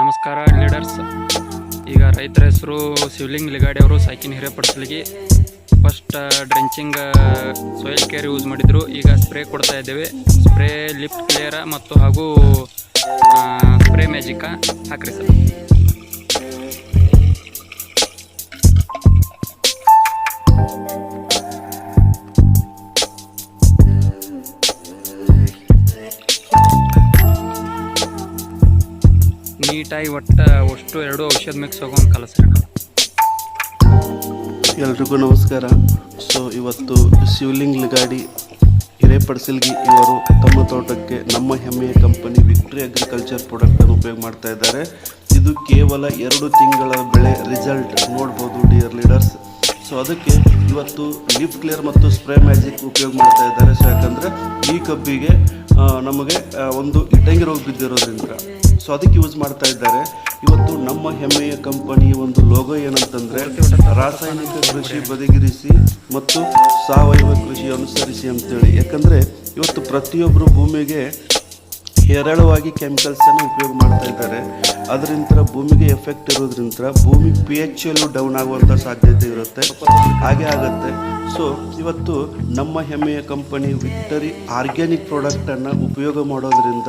ನಮಸ್ಕಾರ ಲೀಡರ್ಸ್. ಈಗ ರೈತರ ಹೆಸರು ಶಿವಲಿಂಗ್ ಲಿಗಾಡಿ ಅವರು ಸೈಕಿನ್ ಹಿರೇಪಡಿಸಲಿಗೆ first drenching soil care use ಮಾಡಿದ್ರು. ಈಗ ಸ್ಪ್ರೇ ಕೊಡ್ತಾ ಇದ್ದೇವೆ. ಸ್ಪ್ರೇ ಲಿಫ್ಟ್ ಕ್ಲಿಯರ ಮತ್ತು ಹಾಗೂ ಸ್ಪ್ರೇ ಮ್ಯಾಜಿಕ ಹಾಕ್ರಿ ಸರ್. ನೀಟಾಗಿ ಒಟ್ಟು ಅಷ್ಟು ಎರಡು ಔಷಧ ಮಿಕ್ಸ್ ಹೋಗೋಂಗೆ ಕಲಸ ಎಲ್ರಿಗೂ ನಮಸ್ಕಾರ. ಸೊ, ಇವತ್ತು ಶಿವಲಿಂಗ್ ಲಿಗಾಡಿ ಹಿರೇಪಡಿಸಲ್ಗಿ ಇವರು ತಮ್ಮ ತೋಟಕ್ಕೆ ನಮ್ಮ ಹೆಮ್ಮೆಯ ಕಂಪನಿ ವಿಕ್ಟ್ರಿ ಅಗ್ರಿಕಲ್ಚರ್ ಪ್ರಾಡಕ್ಟನ್ನು ಉಪಯೋಗ ಮಾಡ್ತಾ ಇದ್ದಾರೆ. ಇದು ಕೇವಲ ಎರಡು ತಿಂಗಳ ಬೆಳೆ ರಿಸಲ್ಟ್ ನೋಡ್ಬೋದು ಡಿಯರ್ ಲೀಡರ್ಸ್ ಸೊ ಅದಕ್ಕೆ ಇವತ್ತು ಲೀಫ್ ಕ್ಲಿಯರ್ ಮತ್ತು ಸ್ಪ್ರೇ ಮ್ಯಾಜಿಕ್ ಉಪಯೋಗ ಮಾಡ್ತಾ ಇದ್ದಾರೆ. ಸೊ ಯಾಕಂದರೆ ಈ ಕಬ್ಬಿಗೆ ನಮಗೆ ಒಂದು ಇಟ್ಟಂಗಿ ರೋಗ ಬಿದ್ದಿರೋದ್ರಿಂದ. ಸೊ ಅದಕ್ಕೆ ಯೂಸ್ ಮಾಡ್ತಾ ಇದ್ದಾರೆ. ಇವತ್ತು ನಮ್ಮ ಹೆಮ್ಮೆಯ ಕಂಪನಿ ಒಂದು ಲೋಗೋ ಏನಂತಂದರೆ, ರಾಸಾಯನಿಕ ಕೃಷಿ ಬದಿಗಿರಿಸಿ ಮತ್ತು ಸಾವಯವ ಕೃಷಿ ಅನುಸರಿಸಿ ಅಂತೇಳಿ. ಯಾಕಂದರೆ ಇವತ್ತು ಪ್ರತಿಯೊಬ್ಬರು ಭೂಮಿಗೆ ಹೇರಳವಾಗಿ ಕೆಮಿಕಲ್ಸನ್ನು ಉಪಯೋಗ ಮಾಡ್ತಾ ಇದ್ದಾರೆ. ಅದರಿಂದ ಭೂಮಿಗೆ ಎಫೆಕ್ಟ್ ಇರೋದ್ರಿಂದ ಭೂಮಿ ಪಿ ಎಚ್ ಎಲ್ಲು ಡೌನ್ ಆಗುವಂಥ ಸಾಧ್ಯತೆ ಇರುತ್ತೆ. ಹಾಗೆ ಆಗುತ್ತೆ. ಸೊ ಇವತ್ತು ನಮ್ಮ ಹೆಮ್ಮೆಯ ಕಂಪನಿ ವಿಕ್ಟರಿ ಆರ್ಗ್ಯಾನಿಕ್ ಪ್ರಾಡಕ್ಟನ್ನು ಉಪಯೋಗ ಮಾಡೋದ್ರಿಂದ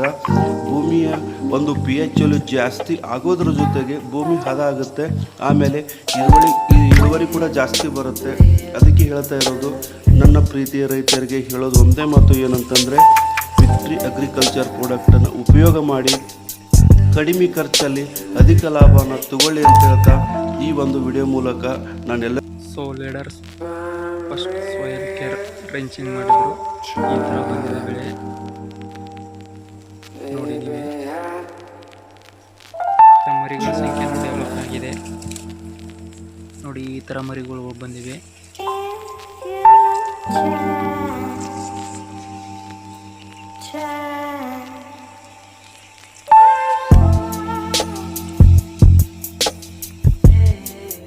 ಭೂಮಿಯ ಒಂದು ಪಿ ಎಚ್ ಎಲ್ಲು ಜಾಸ್ತಿ ಆಗೋದ್ರ ಜೊತೆಗೆ ಭೂಮಿ ಹದ ಆಗುತ್ತೆ ಆಮೇಲೆ ಇಳುವರಿ ಇಳುವರಿ ಕೂಡ ಜಾಸ್ತಿ ಬರುತ್ತೆ. ಅದಕ್ಕೆ ಹೇಳ್ತಾ ಇರೋದು, ನನ್ನ ಪ್ರೀತಿಯ ರೈತರಿಗೆ ಹೇಳೋದು ಒಂದೇ ಮಾತು ಏನಂತಂದರೆ ವಿಕ್ಟ್ರಿ ಅಗ್ರಿಕಲ್ಚರ್ ಪ್ರಾಡಕ್ಟನ್ನು ಉಪಯೋಗ ಮಾಡಿ ಕಡಿಮೆ ಖರ್ಚಲ್ಲಿ ಅಧಿಕ ಲಾಭನ ತಗೊಳ್ಳಿ ಅಂತ ಹೇಳ್ತಾ ಈ ಒಂದು ವಿಡಿಯೋ ಮೂಲಕ ನಾನೆಲ್ಲ so leaders first soil care trenching ಮಾಡಿದ್ರು. ಈ ಥರ ಬಂದಿದೆ ಬೆಳೆ ನೋಡಿ ನೀವೇ. ಮತ್ತೆ ಮರಿಗಳ ಸಂಖ್ಯೆ ಡೆವಲಪ್ ಆಗಿದೆ. ನೋಡಿ ಈ ಥರ ಮರಿಗಳು ಬಂದಿವೆ. try.